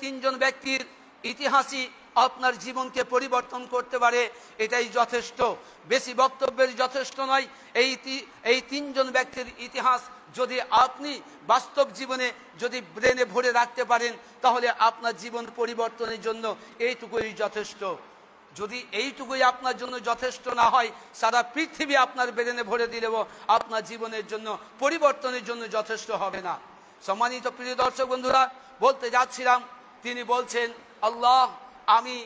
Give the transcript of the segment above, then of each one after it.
তিনজন ব্যক্তির ইতিহাসই আপনার জীবনকে পরিবর্তন করতে পারে, এটাই যথেষ্ট। বেশি বক্তব্যের যথেষ্ট নয়, এই এই তিনজন ব্যক্তির ইতিহাস যদি আপনি বাস্তব জীবনে যদি ব্রেনে ভরে রাখতে পারেন, তাহলে আপনার জীবন পরিবর্তনের জন্য এইটুকুই যথেষ্ট। যদি এইটুকুই আপনার জন্য যথেষ্ট না হয়, সারা পৃথিবী আপনার ব্রেনে ভরে দিলেও আপনার জীবনের জন্য, পরিবর্তনের জন্য যথেষ্ট হবে না। সম্মানিত প্রিয় দর্শক বন্ধুরা, বলতে যাচ্ছিলাম, তিনি বলছেন, আল্লাহ, আমি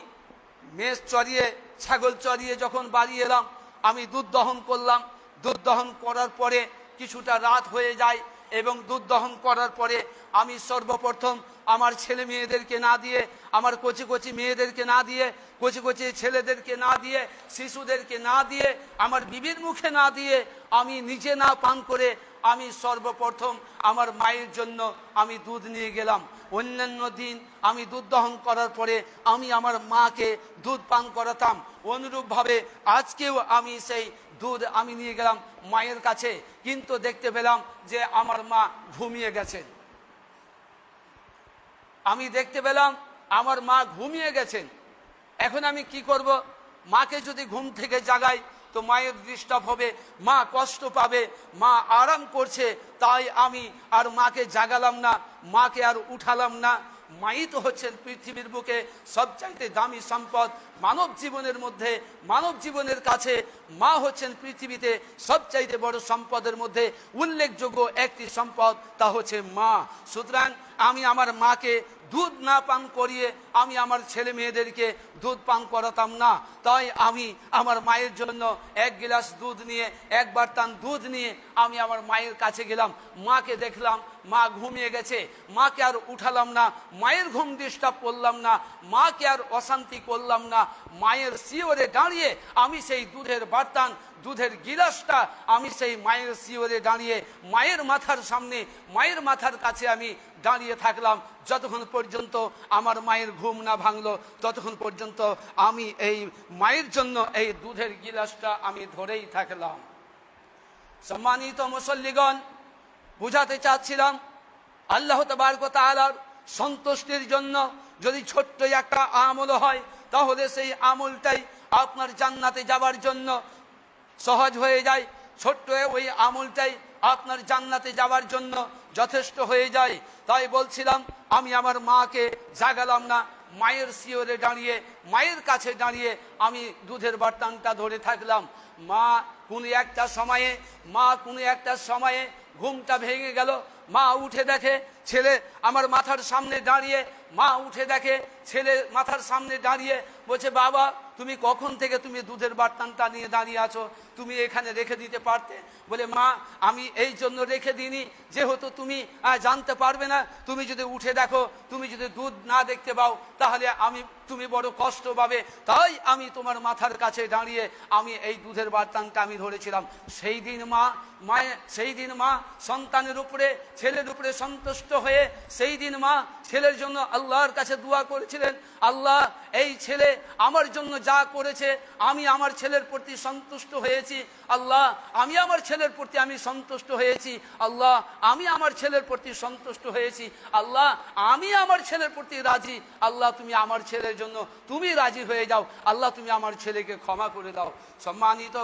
মেষ চড়িয়ে, ছাগল চড়িয়ে যখন বাড়ি এলাম, আমি দুধ দহন করলাম। দুধ দহন করার পরে কিছুটা রাত হয়ে যায় এবং দুধ দহন করার পরে আমি সর্বপ্রথম আমার ছেলে মেয়েদেরকে না দিয়ে, আমার কচি কচি মেয়েদেরকে না দিয়ে, কচি কচি ছেলেদেরকে না দিয়ে, শিশুদেরকে না দিয়ে, আমার বিবির মুখে না দিয়ে আমি নিজে না পান করে আমি সর্বপ্রথম আমার মায়ের জন্য আমি দুধ নিয়ে গেলাম। অন্যান্য দিন আমি দুধ দহন করার পরে আমি আমার মাকে দুধ পান করাতাম। অনুরূপভাবে আজকেও আমি সেই দুধ আমি নিয়ে গেলাম মায়ের কাছে। কিন্তু দেখতে পেলাম যে আমার মা ঘুমিয়ে গেছেন। আমি দেখতে পেলাম আমার মা ঘুমিয়ে গেছেন। এখন আমি কি করব? মাকে যদি ঘুম থেকে জাগাই তো মায়ের ডিস্টার্ব হবে, মা কষ্ট পাবে, মা আরাম করছে, তাই আমি আর মাকে জাগালাম না, মাকে আর উঠালাম না। মাই তো হচ্ছেন পৃথিবীর বুকে সবচাইতে দামি সম্পদ, মানব জীবনের মধ্যে, মানব জীবনের কাছে। মা হচ্ছেন পৃথিবীতে সবচাইতে বড় সম্পদের মধ্যে। উল্লেখযোগ্য একটি সম্পদ, তা হচ্ছে মা। সুতরাং আমি আমার মাকে দুধ না পান করিয়ে আমি আমার ছেলে মেয়েদেরকে দুধ পান করাতাম না। তাই আমি আমার মায়ের জন্য এক গ্লাস দুধ নিয়ে একবার তান দুধ নিয়ে আমি আমার মায়ের কাছে গেলাম। মাকে দেখলাম, মা ঘুমিয়ে গেছে। মাকে আর উঠালাম না, মায়ের ঘুম ডিস্টার্ব করলাম না, মাকে আর অশান্তি করলাম না। মায়ের শিওরে দাঁড়িয়ে আমি সেই দুধের বার্তান, দুধের গিলাসটা আমি সেই মায়ের শিওরে দাঁড়িয়ে, মায়ের মাথার সামনে, মায়ের মাথার কাছে আমি দাঁড়িয়ে থাকলাম, যতক্ষণ পর্যন্ত আমার মায়ের ঘুম না ভাঙলো, ততক্ষণ পর্যন্ত আমি এই মায়ের জন্য এই দুধের গিলাসটা আমি ধরেই থাকলাম। সম্মানিত মুসল্লিগণ, বুঝাতে চাচ্ছিলাম, আল্লাহ তালার সন্তুষ্টির জন্য যদি ছোট্ট একটা আমল হয়, তাহলে সেই আমলটাই আপনার জান্নাতে যাবার জন্য সহজ হয়ে যায়। ছোট্ট ওই আমলটাই আপনার জান্নাতে যাওয়ার জন্য যথেষ্ট হয়ে যায়। তাই বলছিলাম, আমি আমার মাকে জাগালাম না, মায়ের শিওরে দাঁড়িয়ে, মায়ের কাছে দাঁড়িয়ে আমি দুধের বার্তানটা ধরে থাকলাম। মা কোনো একটা সময়ে, মা কোনো একটা সময়ে ঘুমটা ভেঙে গেল। মা উঠে দেখে, ছেলে আমার মাথার সামনে দাঁড়িয়ে, মা উঠে দেখে, ছেলে মাথার সামনে দাঁড়িয়ে বলছে, বাবা, তুমি কখন থেকে তুমি দুধের বার্তানটা নিয়ে দাঁড়িয়ে আছো? তুমি এখানে রেখে দিতে পারতে? বলে, মা, আমি এই জন্য রেখে দিইনি। যেহেতু তুমি জানতে পারবে না, তুমি যদি উঠে দেখো, তুমি যদি দুধ না দেখতে পাও, তাহলে আমি, তুমি বড় কষ্ট পাবে। তাই আমি তোমার মাথার কাছে দাঁড়িয়ে আমি এই দুধের বার্তানটা আমি ধরেছিলাম। সেই দিন মা, মায়ের, সেই দিন মা সন্তানের উপরে, ছেলের উপরে সন্তুষ্ট হয়ে, সেই দিন মা ছেলের জন্য আল্লাহর কাছে দোয়া করেছিলেন। আল্লাহ এই ছেলে আমার জন্য যা করেছে, আমি আমার ছেলের প্রতি সন্তুষ্ট হয়েছি। আল্লাহ, আমি আমার ছেলের প্রতি আমি সন্তুষ্ট হয়েছি। আল্লাহ, আমি আমার ছেলের প্রতি সন্তুষ্ট হয়েছি। আল্লাহ, আমি আমার ছেলের প্রতি রাজি। আল্লাহ, তুমি আমার ছেলের জন্য, তুমি রাজি হয়ে যাও। আল্লাহ, তুমি আমার ছেলেকে ক্ষমা করে দাও। সম্মানিত